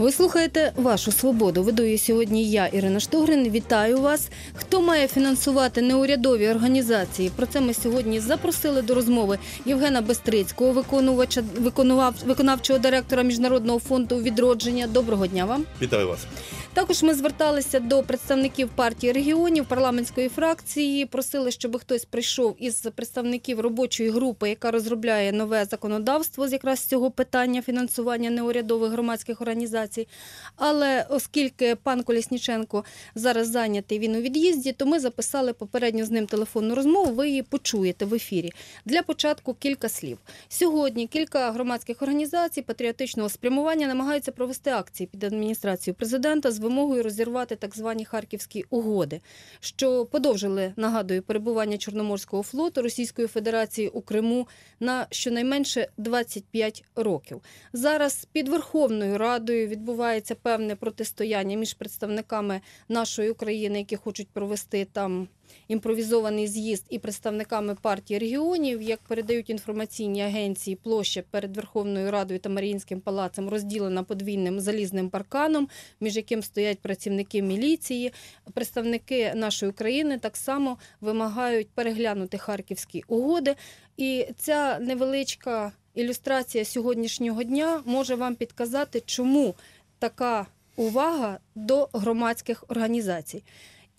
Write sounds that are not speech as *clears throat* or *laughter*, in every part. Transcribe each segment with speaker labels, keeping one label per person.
Speaker 1: Ви слухаєте вашу свободу. Ведую сьогодні я, Ірина Штогрин. Вітаю вас. Хто має фінансувати неурядові організації? Про це ми сьогодні запросили до розмови Євгена Бестрицького, виконувача виконував виконавчого директора міжнародного фонду відродження. Доброго дня вам.
Speaker 2: Вітаю вас.
Speaker 1: Також ми зверталися до представників партії регіонів парламентської фракції. Просили, щоб хтось прийшов із представників робочої групи, яка розробляє нове законодавство з якраз цього питання фінансування неурядових громадських організацій. Але оскільки пан Колісніченко зараз зайнятий він у від'їзді, то ми записали попередньо з ним телефонну розмову. Ви її почуєте в ефірі. Для початку кілька слів. Сьогодні кілька громадських організацій патріотичного спрямування намагаються провести акції під адміністрацією президента з вимогою розірвати так звані харківські угоди, що подовжили, нагадую, перебування Чорноморського флоту Російської Федерації у Криму на щонайменше 25 років. Зараз під Верховною Радою відбувається певне протистояння між представниками нашої України, які хочуть провести там імпровізований з'їзд і представниками партії регіонів, як передають інформаційні агенції, площа перед Верховною Радою та Маріїнським палацем розділена подвійним залізним парканом, між яким стоять працівники міліції. Представники нашої України так само вимагають переглянути харківські угоди. І ця невеличка ілюстрація сьогоднішнього дня може вам підказати, чому така увага до громадських організацій.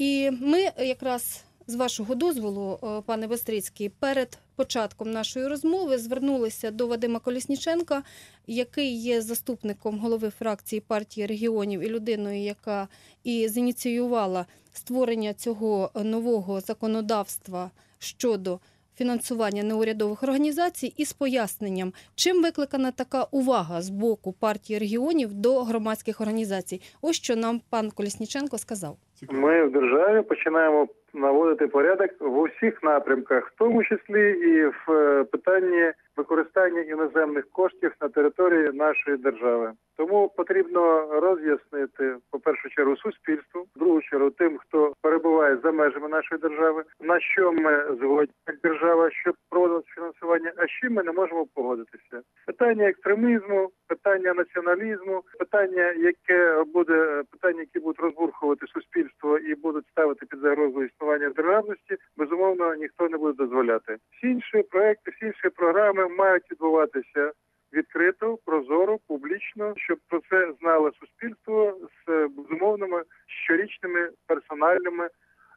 Speaker 1: І ми якраз з вашого дозволу, е, пане Бестрицький, перед початком нашої розмови звернулися до Вадима Колісніченка, який є заступником голови фракції партії регіонів і людиною, яка і зініціювала створення цього нового законодавства щодо фінансування неурядових організацій із поясненням, чим викликана така увага з боку партії регіонів до громадських організацій. Ось що нам пан Колісніченко сказав.
Speaker 3: Ми в державі починаємо наводити порядок в усіх напрямках, в тому числі і в е, питанні використання іноземних коштів на території нашої держави. Тому потрібно роз'яснити по першу чергу суспільству, в другу чергу тим, хто перебуває за межами нашої держави, на що ми згодні як держава, щоб проводити фінансування, а з чим ми не можемо погодитися. Питання екстремізму, питання націоналізму, питання, яке буде які будуть розбурхувати суспільство і будуть ставити під загрозу існування державності, безумовно ніхто не буде дозволяти. Всі інші проекти, всі інші програми мають відбуватися відкрито, прозоро, публічно, щоб про це знало суспільство з безумовними щорічними персональними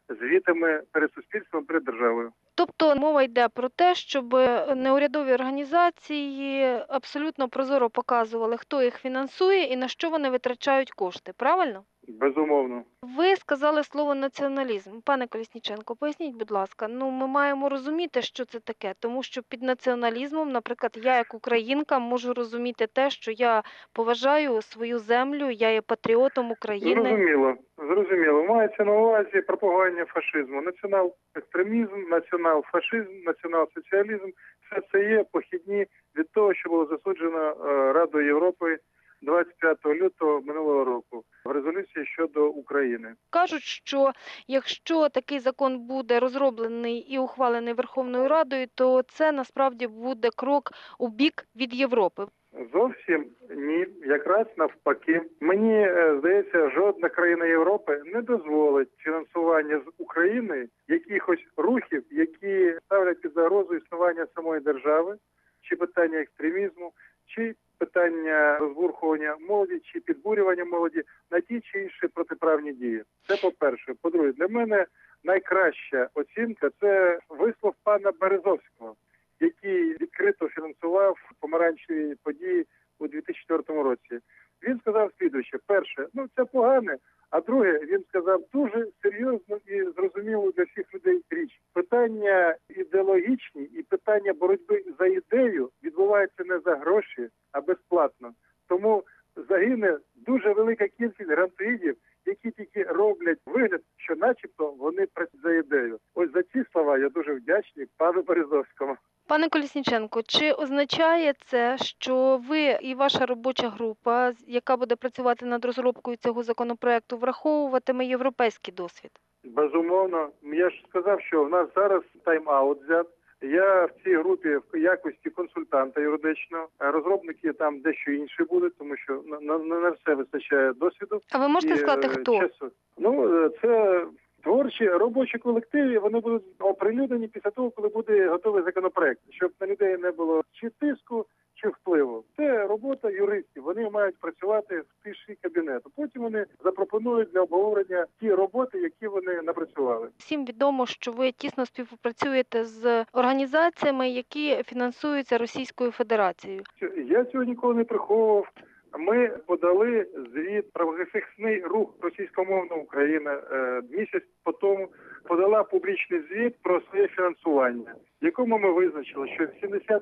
Speaker 3: звітами перед суспільством, перед державою.
Speaker 1: Тобто мова йде про те, щоб неурядові організації абсолютно прозоро показували, хто їх фінансує і на що вони витрачають кошти. Правильно?
Speaker 3: Безумовно.
Speaker 1: Ви сказали слово націоналізм. Пане Колісніченко, поясніть, будь ласка, ну ми маємо розуміти, що це таке, тому що під націоналізмом, наприклад, я як українка можу розуміти те, що я поважаю свою землю, я є патріотом України.
Speaker 3: Зрозуміло, зрозуміло. Мається на увазі пропагування фашизму, націонал-екстремізм, націонал-фашизм, націонал-соціалізм. Все це є похідні від того, що було засуджено е, Радою Європи 25 лютого минулого року в резолюції щодо України.
Speaker 1: Кажуть, що якщо такий закон буде розроблений і ухвалений Верховною Радою, то це насправді буде крок у бік від Європи.
Speaker 3: Зовсім ні, якраз навпаки. Мені е, здається, жодна країна Європи не дозволить фінансування з України якихось рухів, які ставлять під загрозу існування самої держави, чи питання екстремізму, чи питання розбурхування молоді, чи підбурювання молоді на ті чи інші протиправні дії. Це по перше. По-друге, для мене найкраща оцінка це вислов пана Березовського, який відкрито фінансував помаранчеві події у 2004 році. Він сказав слідуюче: перше, ну це погане. А друге, він сказав дуже серйозну і зрозумілу для всіх людей річ. Питання ідеологічні і питання боротьби за ідею відбуваються не за гроші, а безплатно. Тому загине дуже велика кількість грантоїдів, які тільки роблять вигляд, що, начебто, вони працюють за ідею. Ось за ці слова я дуже вдячний пану Березовському.
Speaker 1: Пане Колісніченко, чи означає це, що ви і ваша робоча група, яка буде працювати над розробкою цього законопроекту, враховуватиме європейський досвід?
Speaker 3: Безумовно, я ж сказав, що в нас зараз тайм-аут взят. Я в цій групі в якості консультанта юридичного. Розробники там дещо інші будуть, тому що на, на, на все вистачає досвіду.
Speaker 2: А ви можете
Speaker 3: і,
Speaker 2: сказати,
Speaker 3: е,
Speaker 2: хто?
Speaker 3: часу. Ну е, це творчі робочі колективи. Вони будуть оприлюднені після того, коли буде готовий законопроект, щоб на людей не було чи тиску, чи впливу. Це робота юристів. Вони мають працювати в тиші кабінету. Потім вони запропонують для обговорення ті роботи, які вони напрацювали.
Speaker 2: Всім відомо, що ви тісно співпрацюєте з організаціями, які фінансуються Російською Федерацією.
Speaker 3: Я цього ніколи не приховував. Ми подали звіт правозахисний рух російськомовна Україна е, місяць по тому подала публічний звіт про своє фінансування, в якому ми визначили, що 70%,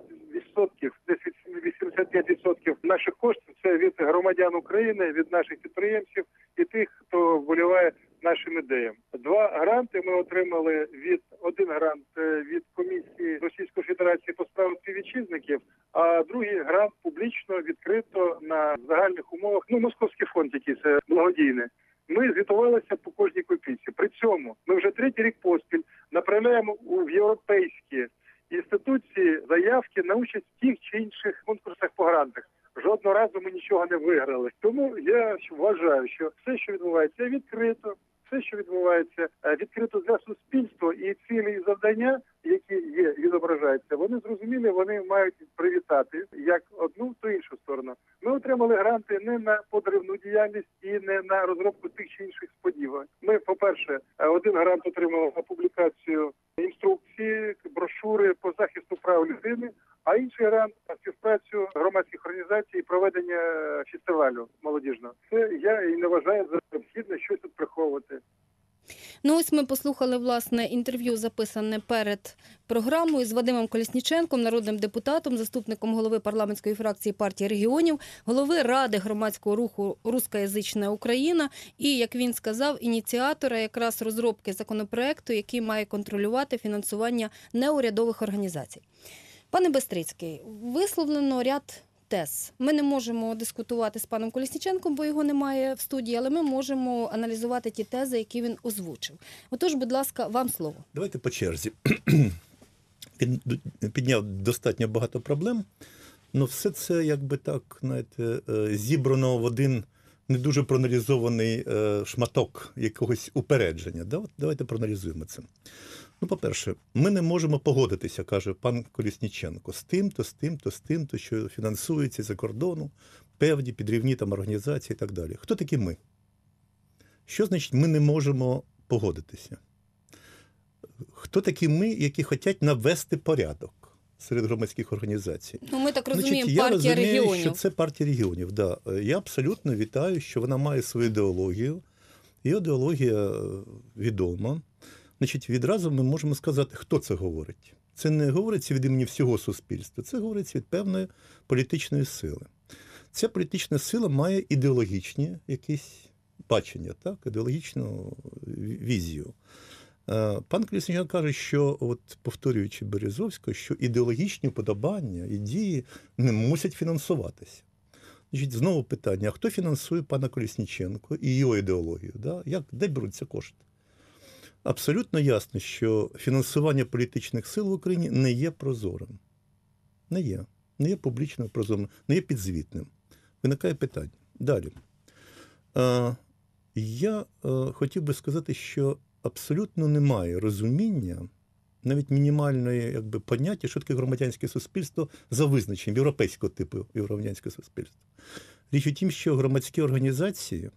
Speaker 3: десь від 85% наших коштів це від громадян України, від наших підприємців і тих, хто вболіває нашим ідеям. Два гранти ми отримали від один грант е, від Федерації по справах співвітчизників, а другий грант публічно відкрито на загальних умовах. Ну, московський фонд, який це благодійний. Ми звітувалися по кожній копійці. При цьому ми вже третій рік поспіль направляємо у європейські інституції заявки на участь в тих чи інших конкурсах по грантах. Жодного разу ми нічого не виграли. Тому я вважаю, що все, що відбувається, відкрито. Все, що відбувається, е, відкрито для суспільства, і цілі і завдання, відображаються, вони зрозумілі, вони мають привітати як одну, то іншу сторону. Ми отримали гранти не на подривну діяльність і не на розробку тих чи інших сподівань. Ми, по-перше, е, один грант отримали на публікацію інструкції, брошури по захисту прав людини, а інший грант на співпрацю громадських організацій і проведення фестивалю молодіжного. Це я і не вважаю за необхідне щось тут приховувати.
Speaker 1: Ну, ось ми послухали власне інтерв'ю, записане перед програмою з Вадимом Колісніченком, народним депутатом, заступником голови парламентської фракції партії регіонів, голови ради громадського руху Рускоязична Україна і, як він сказав, ініціатора якраз розробки законопроекту, який має контролювати фінансування неурядових організацій. Пане Бестрицький, висловлено ряд тез. Ми не можемо дискутувати з паном Колісніченком, бо його немає в студії, але ми можемо аналізувати ті тези, які він озвучив. Отож, будь ласка, вам слово.
Speaker 4: Давайте по черзі. *clears throat* Він підняв достатньо багато проблем, але все це, якби так, знаєте, е, зібрано в один не дуже проаналізований е, шматок якогось упередження. Давайте проаналізуємо це. Ну, по-перше, ми не можемо погодитися, каже пан Колісніченко, з тим, то з тим, то з тим, то що фінансується за кордону, певні підрівні там організації і так далі. Хто такі ми? Що значить ми не можемо погодитися? Хто такі ми, які хочуть навести порядок серед громадських організацій?
Speaker 1: Ну, ми так розуміємо,
Speaker 4: Значить, я
Speaker 1: партія
Speaker 4: розумію,
Speaker 1: регіонів.
Speaker 4: що це партія регіонів. Да. Я абсолютно вітаю, що вона має свою ідеологію. Її ідеологія е, відома. Значить, відразу ми можемо сказати, хто це говорить. Це не говориться від імені всього суспільства, це говориться від певної політичної сили. Ця політична сила має ідеологічні якісь бачення, так? ідеологічну візію. Е, Пан Колісніченко каже, що, от, повторюючи Березовського, що ідеологічні вподобання і дії не мусять фінансуватися. Значить, знову питання: а хто фінансує пана Колісніченко і його ідеологію? Да? Як, де беруться кошти? Абсолютно ясно, що фінансування політичних сил в Україні не є прозорим. Не є. Не є публічно прозорим, не є підзвітним. Виникає питання. Далі. Е, я е, хотів би сказати, що абсолютно немає розуміння, навіть мінімальної якби, поняття, що таке громадянське суспільство за визначенням європейського типу громадянське суспільство. Річ у тім, що громадські організації,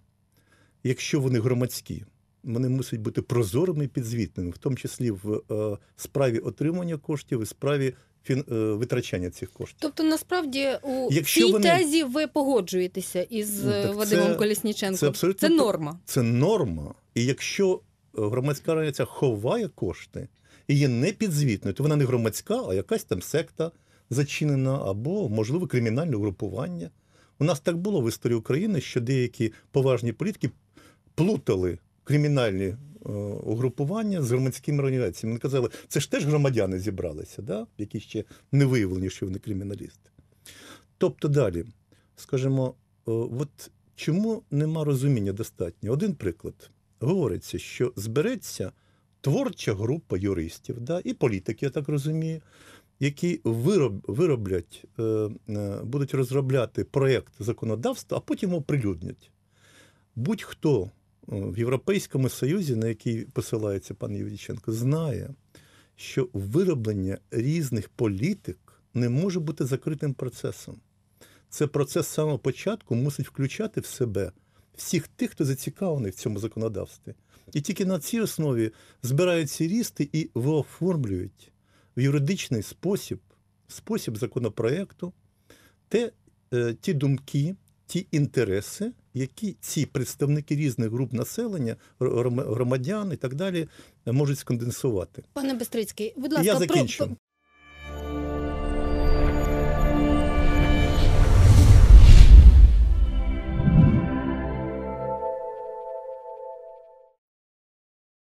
Speaker 4: якщо вони громадські, вони мусять бути прозорими і підзвітними, в тому числі в е, справі отримання коштів і справі фін, е, витрачання цих коштів.
Speaker 1: Тобто, насправді, у
Speaker 4: Якщо
Speaker 1: цій
Speaker 4: вони-
Speaker 1: тезі ви погоджуєтеся із
Speaker 4: Ну,
Speaker 1: е,
Speaker 4: так
Speaker 1: Вадимом
Speaker 4: це-
Speaker 1: Колісніченком.
Speaker 4: це абсолютно
Speaker 1: це норма.
Speaker 4: Це норма. І якщо громадська організація ховає кошти і є непідзвітною, то вона не громадська, а якась там секта зачинена або, можливо, кримінальне угрупування. У нас так було в історії України, що деякі поважні політики плутали кримінальні е, угрупування з громадськими організаціями. Вони казали, це ж теж громадяни зібралися, да? які ще не виявлені, що вони криміналісти. Тобто далі, скажімо, е, от чому нема розуміння достатньо? Один приклад. Говориться, що збереться творча група юристів да, і політики, я так розумію, які вироб, вироблять, е, е, будуть розробляти проєкт законодавства, а потім оприлюднять. Будь-хто в Європейському Союзі, на який посилається пан Євдіченко, знає, що вироблення різних політик не може бути закритим процесом. Це процес самого початку мусить включати в себе всіх тих, хто зацікавлений в цьому законодавстві. І тільки на цій основі збирають ці рісти і вооформлюють в юридичний спосіб, спосіб законопроекту те, е, ті думки, ті інтереси, які ці представники різних груп населення, гром- громадян і так далі, можуть сконденсувати.
Speaker 1: Пане Бестрицький, будь
Speaker 4: Я
Speaker 1: ласка, про,
Speaker 4: закінчу.